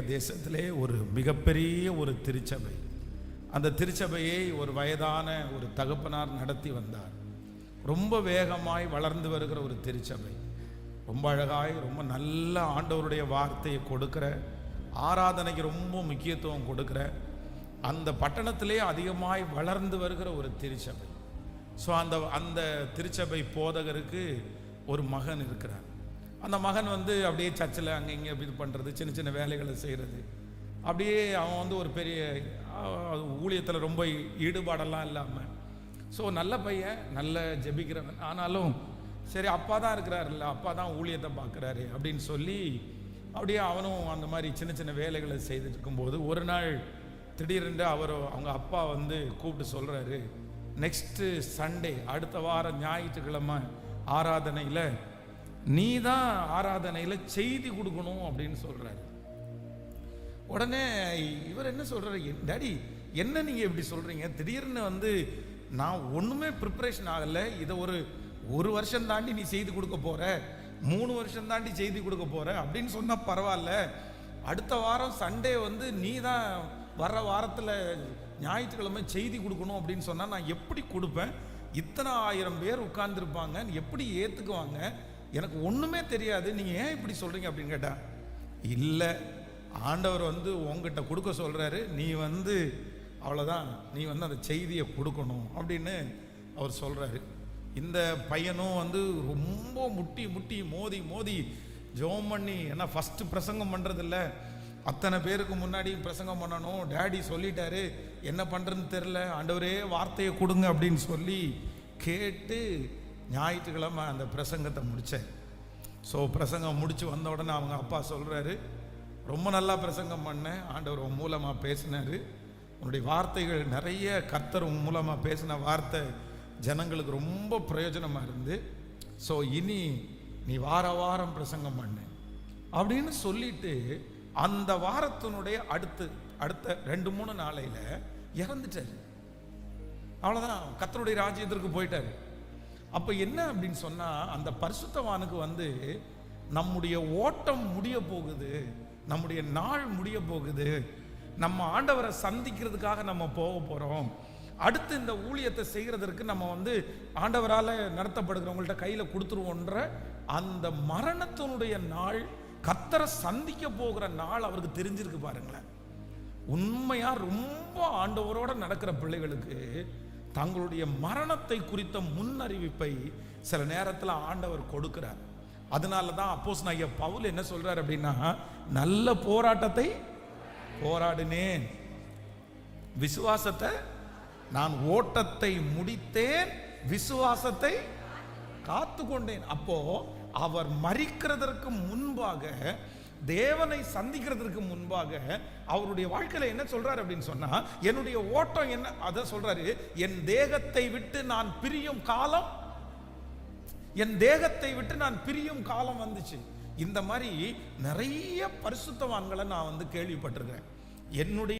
தேசத்திலே ஒரு மிகப்பெரிய ஒரு திருச்சபை. அந்த திருச்சபையை ஒரு வயதான ஒரு தகப்பனார் நடத்தி வந்தார். ரொம்ப வேகமாய் வளர்ந்து வருகிற ஒரு திருச்சபை. ரொம்ப அழகாய் ரொம்ப நல்ல ஆண்டவருடைய வார்த்தையை கொடுக்கிற ஆராதனைக்கு ரொம்ப முக்கியத்துவம் கொடுக்குற அந்த பட்டணத்திலே அதிகமாய் வளர்ந்து வருகிற ஒரு திருச்சபை. ஸோ அந்த அந்த திருச்சபை போதகருக்கு ஒரு மகன் இருக்கிறார். அந்த மகன் வந்து அப்படியே சர்ச்சில் அங்கே இங்கே இது பண்ணுறது சின்ன சின்ன வேலைகளை செய்கிறது. அப்படியே அவன் வந்து ஒரு பெரிய ஊழியத்தில் ரொம்ப ஈடுபாடெல்லாம் இல்லாமல் ஸோ நல்ல பையன் நல்ல ஜெபிக்கிறவன். ஆனாலும் சரி அப்பா தான் இருக்கிறாருல்ல அப்பா தான் ஊழியத்தை பார்க்குறாரு அப்படின்னு சொல்லி அப்படியே அவனும் அந்த மாதிரி சின்ன சின்ன வேலைகளை செய்துட்டு இருக்கும்போது ஒரு நாள் திடீரென்று அவர் அவங்க அப்பா வந்து கூப்பிட்டு சொல்கிறாரு நெக்ஸ்ட்டு சண்டே அடுத்த வாரம் ஞாயிற்றுக்கிழமை ஆராதனையில் நீ தான் ஆராதனையில் செய்தி கொடுக்கணும் அப்படின்னு சொல்கிறாரு உடனே இவர் என்ன சொல்கிறாரு டாடி என்ன நீங்கள் இப்படி சொல்கிறீங்க திடீர்னு வந்து நான் ஒன்றுமே ப்ரிப்பரேஷன் ஆகலை. இதை ஒரு ஒரு வருஷம் தாண்டி நீ செய்தி கொடுக்க போகிற மூணு வருஷம் தாண்டி செய்தி கொடுக்க போகிற அப்படின்னு சொன்னால் பரவாயில்ல. அடுத்த வாரம் சண்டே வந்து நீ தான் வர்ற வாரத்தில் ஞாயிற்றுக்கிழமை செய்தி கொடுக்கணும் அப்படின்னு சொன்னால் நான் எப்படி கொடுப்பேன்? இத்தனை ஆயிரம் பேர் உட்கார்ந்துருப்பாங்க எப்படி ஏற்றுக்குவாங்க எனக்கு ஒன்றுமே தெரியாது. நீங்கள் ஏன் இப்படி சொல்கிறீங்க அப்படின்னு கேட்டா இல்லை ஆண்டவர் வந்து உங்ககிட்ட கொடுக்க சொல்கிறாரு நீ வந்து அவ்வளோதான் நீ வந்து அந்த செய்தியை கொடுக்கணும். அப்படின்னு அவர் சொல்கிறாரு இந்த பையனும் வந்து ரொம்ப முட்டி முட்டி மோதி மோதி ஜோம் பண்ணி ஏன்னா ஃபஸ்ட்டு பிரசங்கம் பண்ணுறதில்ல அத்தனை பேருக்கு முன்னாடி பிரசங்கம் பண்ணணும். டேடி சொல்லிட்டாரு. என்ன பண்ணுறதுன்னு தெரில ஆண்டவரே வார்த்தையை கொடுங்க அப்படின்னு சொல்லி கேட்டு ஞாயிற்றுக்கிழமை அந்த பிரசங்கத்தை முடித்தேன். ஸோ பிரசங்கம் முடித்து வந்த உடனே அவங்க அப்பா சொல்கிறாரு ரொம்ப நல்லா பிரசங்கம் பண்ணேன் ஆண்டவர் உன் மூலமாக பேசினார். உன்னுடைய வார்த்தைகள் நிறைய கர்த்தர் உன் மூலமாக பேசின வார்த்தை ஜனங்களுக்கு ரொம்ப பிரயோஜனமாக இருந்து ஸோ இனி நீ வார வாரம் பிரசங்கம் பண்ணு. அப்படின்னு சொல்லிட்டு அந்த வாரத்தினுடைய அடுத்து அடுத்த ரெண்டு மூணு நாளையில் இறந்துட்டார். அவ்வளோதான் கத்தருடைய ராஜ்யத்திற்கு போயிட்டாரு. அப்போ என்ன அப்படின்னு சொன்னால் அந்த பரிசுத்தவானுக்கு வந்து நம்முடைய ஓட்டம் முடிய போகுது. நம்முடைய நாள் முடிய போகுது. நம்ம ஆண்டவரை சந்திக்கிறதுக்காக நம்ம போக போகிறோம் அடுத்து இந்த ஊழியத்தை செய்கிறதற்கு நம்ம வந்து ஆண்டவரால் நடத்தப்படுகிறவங்கள்ட்ட கையில் கொடுத்துருவோன்ற அந்த மரணத்தினுடைய நாள் கத்தரை சந்திக்க போகிற நாள் அவருக்கு தெரிஞ்சிருக்கு பாருங்களேன். உண்மையாக ரொம்ப ஆண்டவரோட நடக்கிற பிள்ளைகளுக்கு தங்களுடைய மரணத்தை குறித்த முன்னறிவிப்பை சில நேரத்தில் ஆண்டவர் கொடுக்கிறார். அதனால தான் அப்போஸ் நான் பவுல் என்ன சொல்றார் அப்படின்னா நல்ல போராட்டத்தை போராடினேன். விசுவாசத்தை நான் ஓட்டத்தை முடித்தேன். விசுவாசத்தை காத்து கொண்டேன் அப்போ அவர் மறிக்கிறதற்கு முன்பாக தேவனை சந்திக்கிறதுக்கு முன்பாக அவருடைய வாழ்க்கையில் என்ன சொல்றாரு அப்படின்னு சொன்னா என்னுடைய ஓட்டம் என்ன? அதை சொல்றாரு என் தேகத்தை விட்டு நான் பிரியும் காலம் என் தேகத்தை விட்டு நான் பிரியும் காலம் வந்துச்சு. இந்த மாதிரி நிறைய பரிசுத்தவான்களை நான் வந்து கேள்விப்பட்டிருக்கேன் என்னுடைய